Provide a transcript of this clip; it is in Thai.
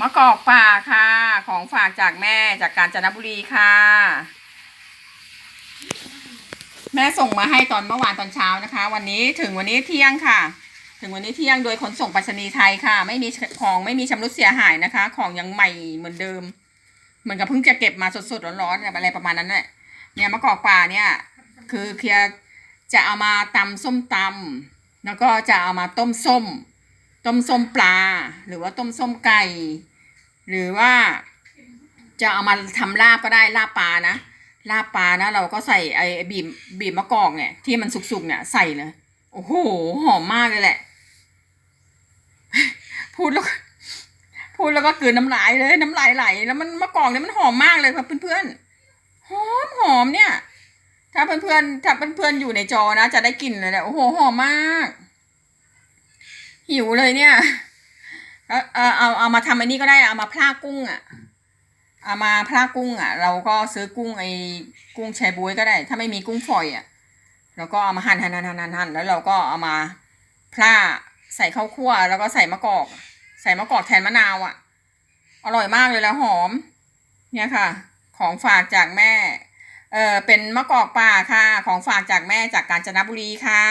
มะกอกป่าค่ะ ของฝากจากแม่จากกาญจนบุรีค่ะ แม่ส่งมาให้ตอนเมื่อวานตอนเช้านะคะ วันนี้ถึงวันนี้เที่ยงค่ะ ถึงวันนี้เที่ยงโดยขนส่งไปรษณีย์ไทยค่ะ ไม่มีของไม่มีชำรุดเสียหายนะคะ ของยังใหม่เหมือนเดิม เหมือนกับเพิ่งจะเก็บมาสดๆร้อนๆอะไรประมาณนั้นแหละเนี่ยมะกอกป่าเนี่ย คือเคลียจะเอามาตำส้มตำแล้วก็จะเอามาต้มส้ม ต้มส้มปลา หรือว่าต้มส้มไก่ หรือว่าจะเอามาทำลาบก็ได้ลาบปลานะลาบปลานะเราก็ใส่ไอ้บีบบีบมะกอกเนี่ยที่มันสุกๆเนี่ยใส่เลยโอ้โหหอมมากเลยแหละ พูดแล้วพูดแล้วก็กลืนน้ำลายเลยน้ำลายไหล แล้วมันมะกอกเนี่ยมันหอมมากเลยครับเพื่อนๆหอมหอมเนี่ย ถ้าเพื่อนๆถ้าเพื่อนๆอยู่ในจอนะจะได้กลิ่นเลยแหละโอ้โหหอมมาก หิวเลยเนี่ย เอาเอาเอาเอามาทำอันนี้ก็ได้เอามาพลากุ้งอะเอามาพลากุ้งอะ เราก็ซื้อกุ้งไอ้กุ้งแชบวยก็ได้ ถ้าไม่มีกุ้งฝอยอะเราก็เอามาหั่นหั่นหั่นหั่นหั่นแล้วเราก็เอามาพลาใส่ข้าวคั่วแล้วก็ใส่มะกอก ใส่มะกอกแทนมะนาวอะ อร่อยมากเลยแล้วหอม เนี่ยค่ะ ของฝากจากแม่ เออเป็นมะกอกป่าค่ะ ของฝากจากแม่จากกาญจนบุรีค่ะ